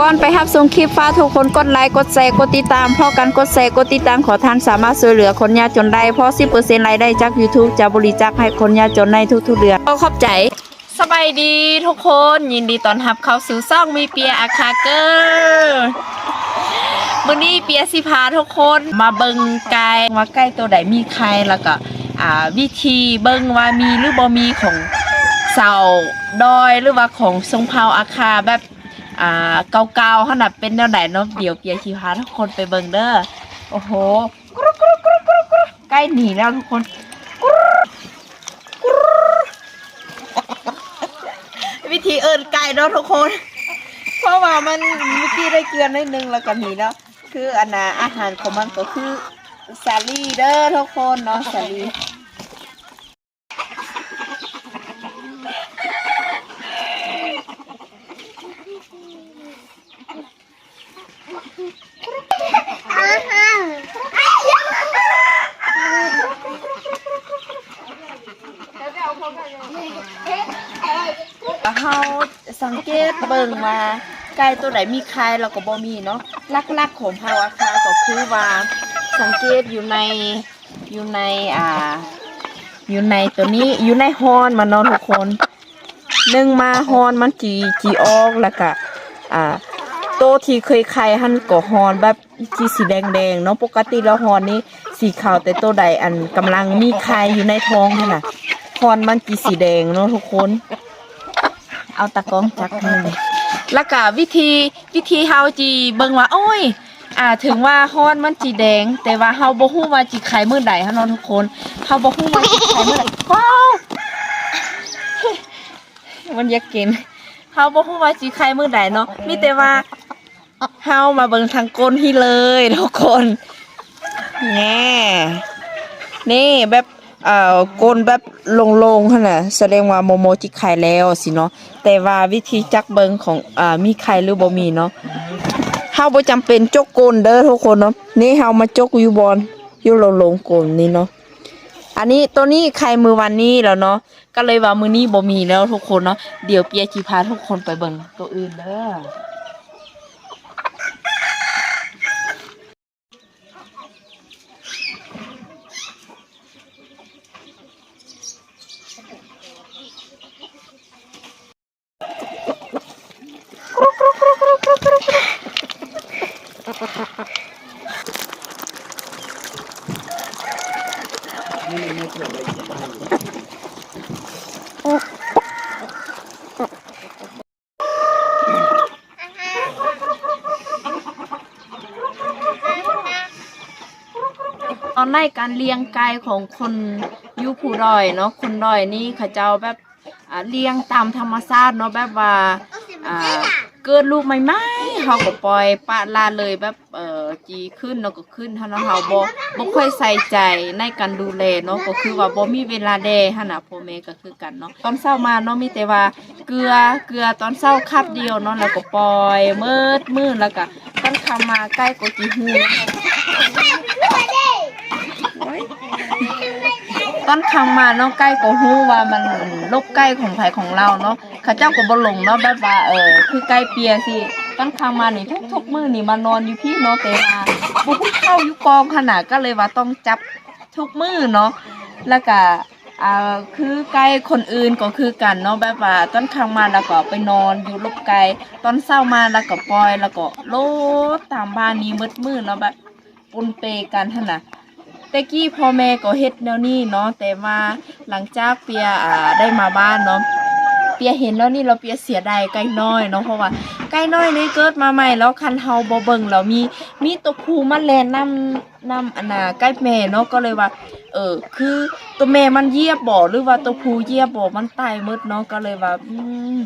ก่อนไปรับชมคลิปฟ้าทุกคนกดไลค์กดแชร์กดติดตามพ่อกันกดแชร์กดติดตามขอท่านสามารถช่วยเหลือคนยากจนได้เพราะ10%รายได้จาก YouTube จะบริจาคให้คนยากจนในทุกๆเดือนก็ขอบใจ สบายดีทุกคนยินดีต้อนรับเข้าสู่ซ่องมีเปียอาคาเกอร์มื้อนี้เปียสิพาทุกคนมาเบิงไก่ว่าไก่ตัวใดมีไข่แล้วก็อ่าวิธีเบิงว่ามีหรือบ่มีของเสาดอยหรือว่าของทรงเผาอาคาแบบ อ่าเก่าๆขนาดเป็นแนวไหนเนาะเดี๋ยวเปียสิพาทุกคนไปเบิ่งเด้อโอ้โหกรุกรุกรุกรุกรุใกล้หนีแล้วทุกคนวิธีเอินไก่เนาะทุกคน เพราะว่ามันเมื่อกี้ได้เกลือนิดนึงแล้วก็หนีเนาะคืออันน่ะอาหารของมันก็คือสาลี่เด้อทุกคนเนาะสาลี่เฮาสังเกตเบิ่งว่าไก่ตัวไหนมีไข่แล้วก็บ่มีเนาะลักๆของเผาอาคาก็คือว่าสังเกตอยู่ในอยู่ในอ่า อยู่ในตัวนี้อยู่ในฮอนมันเนาะทุกคนหนึ่งมาฮอนมันจีจีออกแล้วก็อ่าโตที่เคยไข่หันก็ฮอนแบบจีสีแดงๆเนาะปกติแล้วฮอนนี้สีขาวแต่ตัวใดอันกำลังมีไข่อยู่ในท้องนั่นะฮอนมันจีสีแดงเนาะทุกคน เอาตะกร้องจักมือ แล้วก็วิธีวิธีเฮาจีเบิ่งว่าโอ้ย อ่าถึงว่าฮ้อนมันจีแดง แต่ว่าเฮาบ่ฮู้ว่าจีไข่มื้อใดเฮาเนาะทุกคนเฮาบ่ฮู้ว่าจีไข่มื้อใดว้าวมันอยากกินเฮาบ่ฮู้ว่าจีไข่มื้อใดเนาะมีแต่ว่าเฮามาเบิ่งทางก้นที่เลยทุกคนแน่นี่แบบ เอ่อกลแบบลงๆหั่นน่ะแสดงว่าโมโมจิไข่แล้วสิเนาะแต่ว่าวิธีจักเบิงของอ่ามีไข่หรือบ่มีเนาะเฮาบ่จำเป็นจกกลเด้อทุกคนเนาะนี่เฮามาจกอยู่บอนอยู่ลงๆกลนี่เนาะอันนี้ตัวนี้ไข่มือวันนี้แล้วเนาะก็เลยว่ามือนี้บ่มีแล้วทุกคนเนาะเดี๋ยวเปียจิพาทุกคนไปเบิ่งตัวอื่นเด้อ ตอนในการเลี้ยงไก่ของคนยูผู้ดอยเนาะคนดอยนี่เขาเจ้าแบบอ่าเลี้ยงตามธรรมชาติเนาะแบบว่าอ่าเกิดลูกใหม่ เขาก็ปล่อยปะลาเลยแบบเอ่อจีขึ้นเนาะก็ขึ้นเท่านเฮาบ่บ่ค่อยใส่ใจในการดูแลเนาะก็คือว่าบ่มีเวลาแดหั่นน่ะพ่อแม่ก็คือกันเนาะตอนเช้ามาเนาะมีแต่ว่าเกลือเกลือตอนเช้าคับเดียวเนาะแล้วก็ปล่อยมืดมืดแล้วก็ตอนค่ำมาใกล้ก็สิหูต้นคำมาเนาะใกล้ก็ฮู้ว่ามันลกใกล้ของไผของเราเนาะเขาเจ้าก็บ่หลงเนาะแบบว่าเออคือใกล้เปียสิ ต้นคำมานี่ทุกๆมื้อนี่มานอนอยู่พี่เนาะแต่ว่าบ่ฮู้เข้าอยู่กองขนาดก็เลยว่าต้องจับทุกมือเนาะแล้วก็อ่าคือไก่คนอื่นก็คือกันเนาะแบบว่าต้นคำมาแล้วก็ไปนอนอยู่ลบไก่ตอนเช้ามาแล้วก็ปล่อยแล้วก็โลดตามบ้านนี้มืดมืดเนาะแบบปนเปกันหั่นน่ะแต่กี้พ่อแม่ก็เฮ็ดแนวนี้เนาะแต่ว่าหลังจากเปียอ่าได้มาบ้านเนาะ เปียเห็นแล้วนี่เราเปียเสียดายไก่น้อยเนาะเพราะว่าไก่น้อยนี่เกิดมาใหม่แล้วคันเฮาบ่เบิ่งแล้วมีมีตัวผู้มาแลนนํนํอันน่ะไก่แม่เนาะก็เลยว่า เออคือตัวแม่มันเยียบบ่หรือว่าตัวผู้เยียบบ่มันตายหมดเนาะก็เลยว่าอืม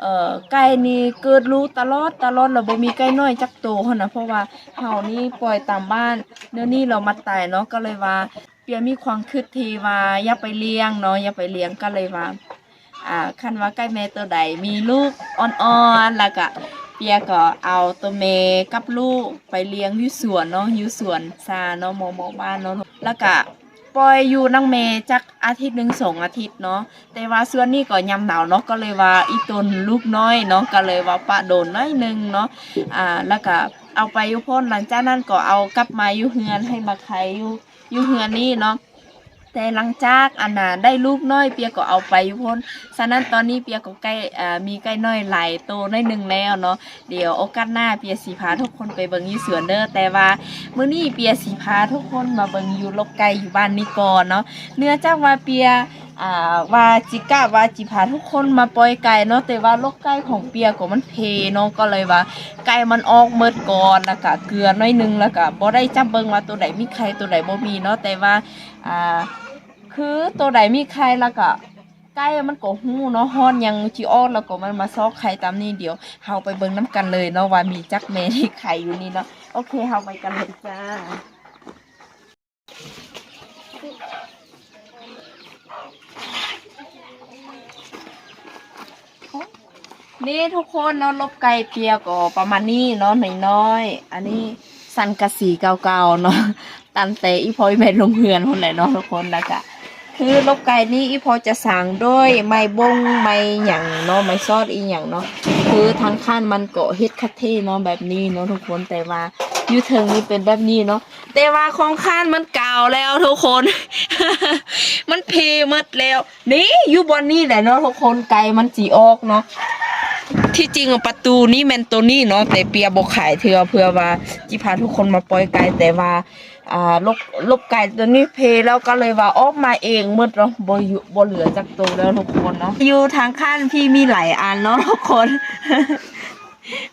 เอ่อไก่นี่เกิดรู้ตลอดตลอดแล้วบ่มีไก่น้อยจักโตวหั่นน่ะเพราะว่าเฮานี่ปล่อยตามบ้านเดี๋ยวนี้เรามาตายเนาะก็เลยว่าเปียมีความคิดทีว่าอย่าไปเลี้ยงเนาะอย่าไปเลี้ยงก็เลยว่า อ่าคันว่าไก่แม่ตัวใดมีลูกอ่อนๆแล้วก็เปียก็เอาตัวแม่กับลูกไปเลี้ยงอยู่สวนเนาะอยู่สวนซาเนาะหมอหมอบ้านเนาะแล้วก็ปล่อยอยู่นังเมจักอาทิตย์หนึ่งสองอาทิตย์เนาะแต่ว่าส่วนนี้ก็ยำหนาวเนาะก็เลยว่าอีตนลูกน้อยเนาะก็เลยว่าปะโดนน้อยหนึงเนาะอ่าแล้วก็เอาไปอยู่พ่นหลังจากนั้นก็เอากลับมาอยู่เฮือนให้มาขายอยู่อยู่เฮือนนี่เนาะ แต่หลังจากอันน่ะได้ลูกน้อยเปียก็เอาไปพ้นฉะนั้นตอนนี้เปียก็ใกล้อ่ามีใกล้น้อยหลายโตน้อยหนึ่งแล้วเนาะเดี๋ยวโอกาสหน้าเปียสีพาทุกคนไปเบิ่งยู่สวนเด้อแต่ว่ามื้อนี้เปียสีพาทุกคนมาเบิ่งอยู่ลกไกลอยู่บ้านนี้ก่อนเนาะเนื้องจากว่าเปีย อ่าว่าจิกะว่าจิพาทุกคนมาปล่อยไก่เนาะแต่ว่าลกไก่ของเปียก็มันเพเนาะก็เลยว่า ไก่มันออกเมิดก่อนแล้วก็เกลือหน้อยหนึงแล้วก็บ่ได้จับเบิ่งว่าตัวใดมีไข่ตัวใดบ่มีเนาะแต่ว่าอ่าคือตัวใดมีไข่แล้วก็ไก่มันก็ฮู้เนาะฮ้อนยังจิออกแล้วก็มันมาซอกไข่ตามนี้เดี๋ยวเฮาไปเบิ่งนํกันเลยเนาะว่ามีจักแม่ที่ไข่อยู่นี่เนาะโอเคเฮาไปกันเลยจ้า นี่ทุกคนเนาะลบไก่เปียก็ประมาณนี้เนาะน้อยๆอันนี้สันกะสีเก่าๆเนาะตันแต่อีพอยแม่ลงเฮือนคนไหนเนาะทุกคนแล้วก็คือลบไก่นี้อีพอจะสั่งด้วยไม้บงไม้หยังเนาะไม้ซอดอีหยังเนาะคือทางขั้นมันก็เฮ็ดคัดเท่เนาะแบบนี้เนาะทุกคนแต่ว่ายูเทิงนี่เป็นแบบนี้เนาะแต่ว่าของข้านมันเก่าแล้วทุกคน มันเพหมดแล้ว นี่ยู่บนนี่แหละเนาะทุกคนไก่มันจีออกเนาะ ที่จริงประตูนี่แมนตัวนี้เนาะแต่เปียบอกขายเถื่อเพื่อว่าจิพาทุกคนมาปล่อยไก่แต่ว่าอ่าลบลบไก่ตัวนี้เพแล้วก็เลยว่าออกมาเองมืดเนาะบอยู่บ่เหลือจากตัวแล้วทุกคนเนาะอยู่ทางข้างพี่มีหลายอันเนาะทุกคน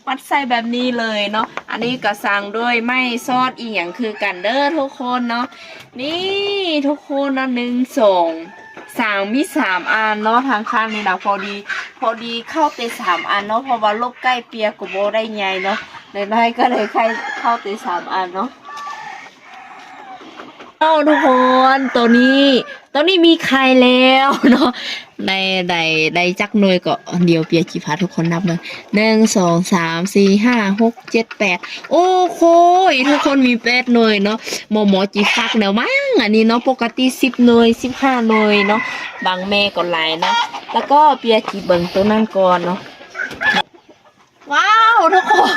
มัดใส่แบบนี้เลยเนาะ อันนี้ก็สั่งด้วยไม่ซอสอีหยังคือกันเด้อทุกคนเนาะ นี่ทุกคนนะหนึ่งสอง สามมีสามอันเนาะทางข้างนี่นะพอดี พอดีเข้าเตสามอันเนาะเพราะว่าลบใกล้เปียกกับโบได้ไงเนาะเลยได้ก็เลยใครเข้าเตสามอันเนาะเอาทุกคนตัวนี้ตัวนี้มีใครแล้วเนาะในใดใดจักหน่วยก็เดียวเปียจีพาทุกคนนับเลยหนึ่งสองสามสี่ห้าหกเจ็ดแปดโอ้โหทุกคนมีแปดหน่วยเนาะหมอหมอจีฟักแนวมั้ง อันนี้เนาะปกติสิบหน่วยสิบห้าหน่วยเนาะบางแม่ก็หลายนะแล้วก็เปียจีเบิงตัวนั่นก่อนเนาะว้าวทุกคน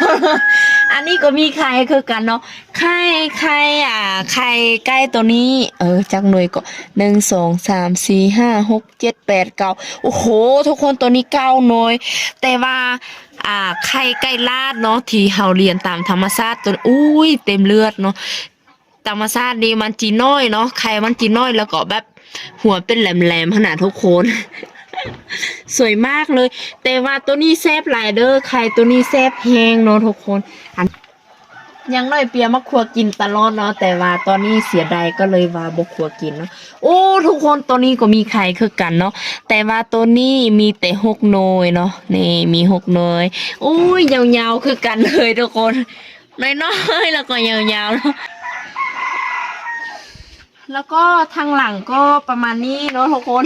อันนี้ก็มีไข่คือกันเนาะไข่ไข่อ่าไข่ใกล้ตัวนี้ เออจักหน่วยก็หนึ่งสองสามสี่ห้าหกเจ็ดแปดเก้าโอ้โห ทุกคนตัวนี้เก้าหน่วย แต่ว่าอ่าไข่ไก่ลาดเนาะที่เฮาเรียนตามธรรมชาติตัวอุ้ยเต็มเลือดเนาะ ธรรมชาตินี่มันจีน้อยเนาะไข่มันจีน้อยแล้วก็แบบหัวเป็นแหลมๆขนาดทุกคน สวยมากเลย แต่ว่าตัวนี้แซบหลายเด้อไข่ตัวนี้แซบแฮงเนาะทุกคนอันยังน้อยเปียมาครัวกินตลอดเนาะแต่ว่าตอนนี้เสียดายก็เลยว่าบกครัวกินเนาะโอ้ทุกคนตัวนี้ก็มีไข่คือกันเนาะแต่ว่าตัวนี้มีแต่หกน่วยเนาะนี่มีหกน่วยโอ้ยยาวๆคือกันเลยทุกคนน้อยๆแล้วก็ยาวๆเนาะ แล้วก็ทางหลังก็ประมาณนี้เนาะทุกคน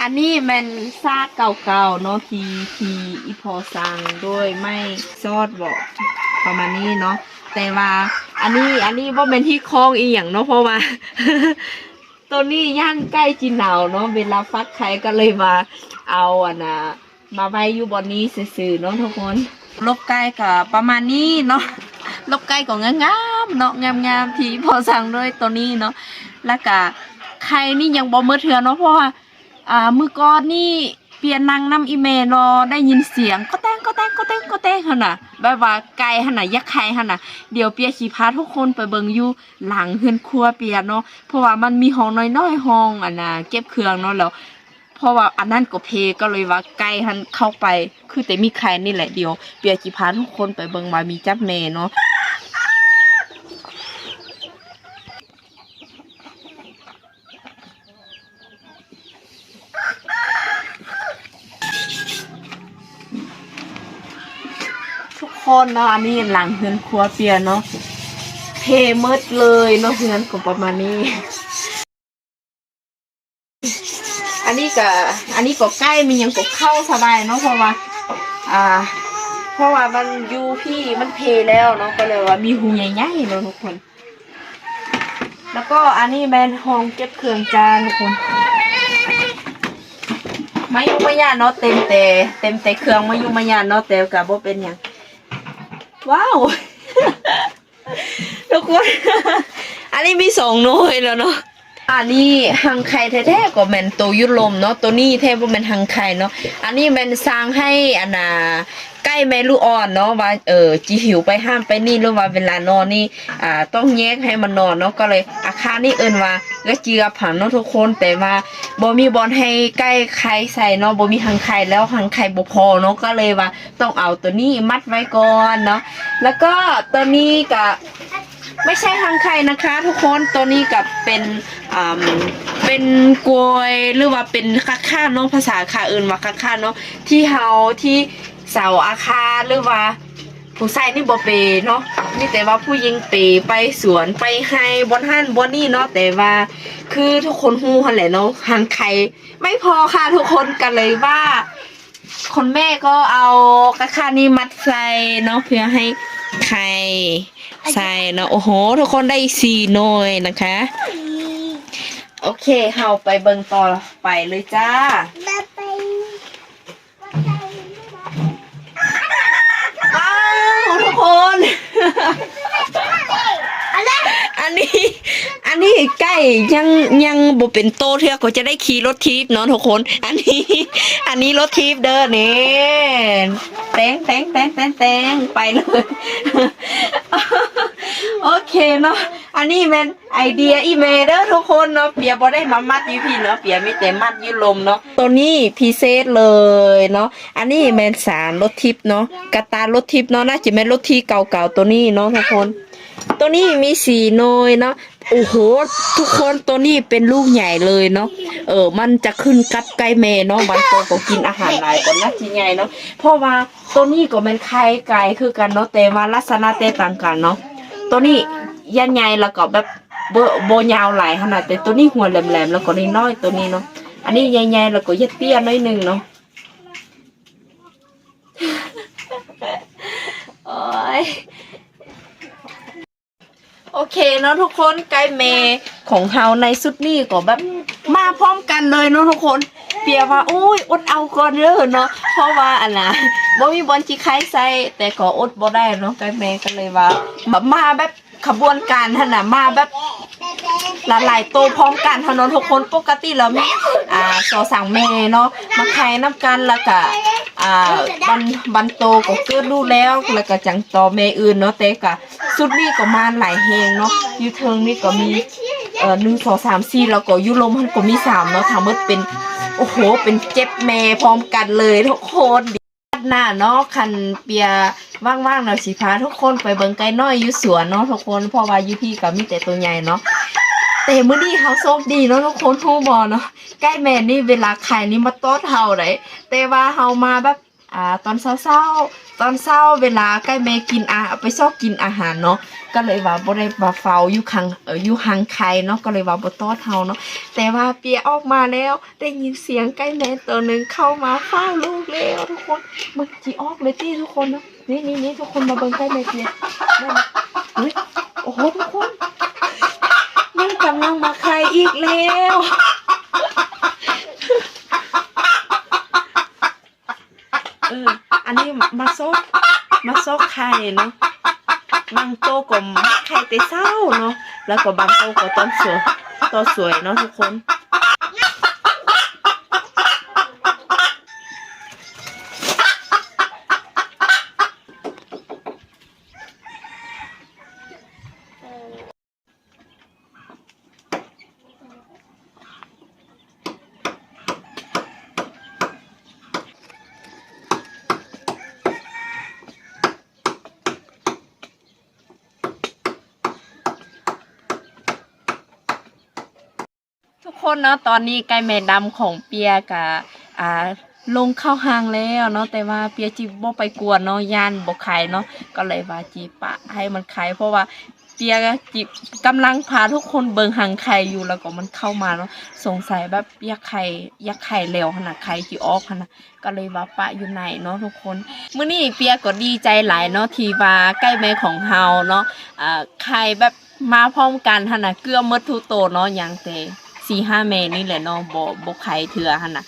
อันนี้มันซากเก่าๆเนาะทีทีอีพอสังด้วยไม่ซอดบอกประมาณนี้เนาะแต่ว่าอันนี้อันนี้ว่าเป็นที่คลองอีหยังเนาะเพราะว่าตัวนี้ย่างใกล้จีนหนาวเนาะเวลาฟักไข่ก็เลยมาเอาอะนะมาไว้อยู่บนนี้ซื่อๆเนาะทุกคน ลบไก่กับประมาณนี้เนาะ ลบไก่ก็งามๆเนาะงามๆที่พอสั่งด้วยตัวนี้เนาะแล้วก็ไข่นี่ยังบ่มือเถื่อเนาะเพราะว่าอ่ามือก่อนนี่เปลี่ยนนางน้ำอีเมรอได้ยินเสียงก็แตงก็แตงก็แตงก็แตงหันน่ะแบบว่าไก่หันน่ะยักษ์ไข่หันน่ะเดี๋ยวเปียขี่พาทุกคนไปเบิงอยู่หลังเฮือนครัวเปียเนาะเพราะว่ามันมีห้องน้อยๆห้องอันน่ะเก็บเครื่องเนาะแล้ว เพราะว่าอันนั้นก็เพก็เลยว่าไก่หันเข้าไป คือแต่มีไข่นี่แหละเดียว เปียขี่พาทุกคนไปเบิงว่ามีจับแม่เนาะทุกคนเนาะอันนี้หลังเฮือนครัวเปียเนาะเพมืดเลยเนาะเฮือนก็ประมาณนี้ ก็อันนี้ก็ใกล้มันยังก็เข้าสบายเนาะเพราะว่าอ่า เพราะว่ามันอยู่พี่มันเพแล้วเนาะก็เลยว่ามีหูใหญ่ๆเนาะทุกคน แล้วก็อันนี้แมนห้องเก็บเครื่องจานทุกคนมายุมายาเนาะเต็มแต่เต็มแต่เครื่องมายุมายาเนาะแต่กับบ่เป็นหยังว้าวทุกคน อันนี้มีสองหน่วยแล้วเนาะ อันนี้หังไข่แท้ๆก็แมนตัวยุลมเนาะตัวนี้แท้บ่แม่นหังไข่เนาะอันนี้แมนสร้างให้อันน่ะใกล้แม่ลูกอ่อนเนาะว่าเออจิหิวไปห้ามไปนี่หรือว่าเวลานอนนี่อ่าต้องแยกให้มันนอนเนาะก็เลยอาคารนี่เอินว่าและเจือผังเนาะทุกคนแต่ว่าบ่มีบอลให้ใกล้ไข่ใส่เนาะบ่มีหังไข่แล้วหังไข่บ่พอเนาะก็เลยว่าต้องเอาตัวนี้มัดไว้ก่อนเนาะแล้วก็ตัวนี้ก็ ไม่ใช่ทางใครนะคะ ทุกคนตัวนี้กับเป็นอ่าเป็นกลวยหรือว่าเป็นคักค่าเนาะภาษาคาอื่นว่าคักค่าเนาะที่เฮาที่เสาอาคารหรือว่าผู้ชายนี่บ่เปเนาะนี่แต่ว่าผู้หญิงเปไปสวนไปให้บนห้านบนนี่เนาะแต่ว่า คือทุกคนฮู้หันแหละเนาะหันไข่ไม่พอค่ะทุกคนกันเลยว่า คนแม่ก็เอากระคานี่มัดใส่เนาะเพื่อให้ไข่ ใส่เนาะโอ้โห ทุกคนได้สี่หน่วยนะคะ โอเคเฮาไปเบิ่งต่อไปเลยจ้าว้าวทุกคน อันนี้ อันนี้ใกล้ ยังยังบ่เป็นโตเท่าก็จะได้ขี่รถทิพย์นาะทุกคน อันนี้ อันนี้รถทิพย์เด้อนี่แตงแตงแตงแตงแตงไปเลย โอเคเนาะอันนี้เป็นไอเดียอีเมเด้อทุกคนเนาะเปียบ่ได้มามัดยูพี่เนาะเปียมีแต่มัดยูลมเนาะตัวนี้พิเศษเลยเนาะอันนี้แมนสารรถทิพย์เนาะกระตารถทิพย์เนาะน่าจะเป็นรถที่เก่าๆตัวนี้เนาะทุกคน ตัวนี้มีสีน่วยเนาะ โอ้โห ทุกคนตัวนี้เป็นลูกใหญ่เลยเนาะ เออ มันจะขึ้นกับไก่แม่เนาะบางตัวก็กินอาหารหลายกว่าน่าจะใหญ่เนาะ เพราะว่าตัวนี้ก็เป็นไข่ไก่คือกันเนาะแต่ว่าลักษณะแตกต่างกันเนาะ ตัวนี้ยันใหญ่แล้วก็แบบโบโบยาวหลายขนาดแต่ตัวนี้หัวแหลมๆแล้วก็น้อยๆตัวนี้เนาะ อันนี้ใหญ่ๆแล้วก็ยัดเตี้ยน้อยนึงเนาะ โอ้ย โอเคเนาะทุกคนไก่เมย์ของเฮาในสุดนี้ก็แบบมาพร้อมกันเลยเนาะทุกคนเปียว่าอุ้ยอดเอาก่อนเด้อเนาะเพราะว่าอันน่ะบ่มีบอลจีไข่ใส่แต่ก็อดบ่ได้เนาะไก่เมย์ก็เลยว่าแบบมาแบบขบวนการท่านน่ะมาแบบหลายๆโตพร้อมกันเท่านั้นทุกคนปกติแล้วมีอ่าสอสั่งเมย์เนาะมาไข่น้ำกันแล้วก็อ่าบันบันโตก็เกิดดูแล้วแล้วก็จังต่อเมย์อื่นเนาะแต่ก็ สุดนี้ก็มาหลายแฮงเนาะยูเทิงนี่ก็มีเอ่อหนึ่งสองสามสี่แล้วก็ยุโรมมันก็มีสามเนาะทั้งหมดเป็นโอ้โหเป็นเจ็บแม่พร้อมกันเลยทุกคนหน้าเนาะคันเปียว่างๆเนาะสิพาทุกคนไปเบิ่งไก่น้อยอยู่สวนเนาะทุกคนเพราะว่าอยู่พี่ก็มีแต่ตัวใหญ่เนาะแต่มื้อนี้เขาโชคดีเนาะทุกคนทูบอเนาะใกล้แม่นี่เวลาไข่นี่มาต้อนเฮาได้แต่ว่าเฮามาแบบ อ่าตอนเช้าๆตอนเช้าเวลาใกล้แม่กินอาไปชอบกินอาหารเนาะก็เลยว่าบ่ได้มาเฝ้าอยู่ข้างเอออยู่ห่างไข่เนาะก็เลยว่าบ่ต้อนเฮาเนาะแต่ว่าเปียออกมาแล้วได้ยินเสียงไก่แม่ตัวหนึงเข้ามาเฝ้าลูกแล้วทุกคนมันจีออกเลยที่ทุกคนนะนี่นี่นี่ทุกคนมาเบิ่งไก่แม่เปียเฮ้ยโอ้โหทุกคนมันกำลังมาไข่อีกแล้วเอออั นี่มาซกมาซกไข่เนาะบางโตก็ไข่แต่เศร้าเนาะแล้วก็บางโตก็ต้นสวยต้นสวยเนาะทุกคน ทุก คนเนาะตอนนี้ไก่แม่ดำของเปียกะอ่าลงเข้าห้างแล้วเนาะแต่ว่าเปียจีบ่ไปกวนเนาะย่านบ่ขายเนาะก็เลยว่าจีปะให้มันขายเพราะว่าเปียจีกำลังพาทุกคนเบิงหางไข่อยู่แล้วก็มันเข้ามาเนาะสงสัยแบบอยากไข่ยากไข่แล้วขนาดไข่จีออกขนาดก็เลยว่าปะอยู่ไหนเนาะทุกคนมื้อนี้เปียก็ดีใจหลายเนาะที่ว่าใกล้แม่ของเฮาเนาะอ่าไข่แบบมาพร้อมกันหั่นน่ะเกลือมดทุโตเนาะหยังแต่ สี่ห้าเมนี่แหละเนาะบ่บ่ไขเถื่อหันน่ะ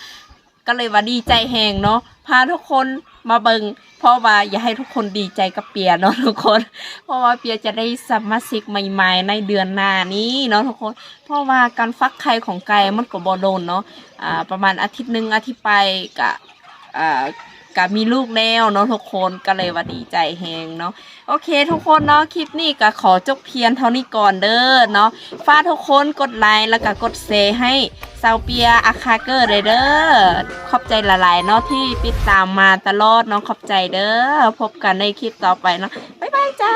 ก็เลยว่าดีใจแหงเนาะพาทุกคนมาเบิงเพราะว่าอย่าให้ทุกคนดีใจกับเปียเนาะทุกคน เพราะว่าเปียจะได้สมาชิกใหม่ ๆ ในเดือนหน้านี้เนาะทุกคน เพราะว่าการฟักไข่ของไก่มันก็บ่โดนเนาะอ่าประมาณอาทิตย์หนึ่งอาทิตย์ไปกะอ่า ก็มีลูกแล้วเนาะทุกคนก็เลยว่าดีใจแฮงเนาะโอเค ทุกคนเนาะคลิปนี้ก็ขอจบเพียงเท่านี้ก่อนเด้อเนาะฝากทุกคนกดไลค์แล้วก็กดแชร์ให้ซาวเปียอาคาเกอร์เลยเด้อขอบใจหลายๆเนาะที่ติดตามมาตลอดเนาะขอบใจเด้อพบกันในคลิปต่อไปเนาะบ๊ายบายจ้า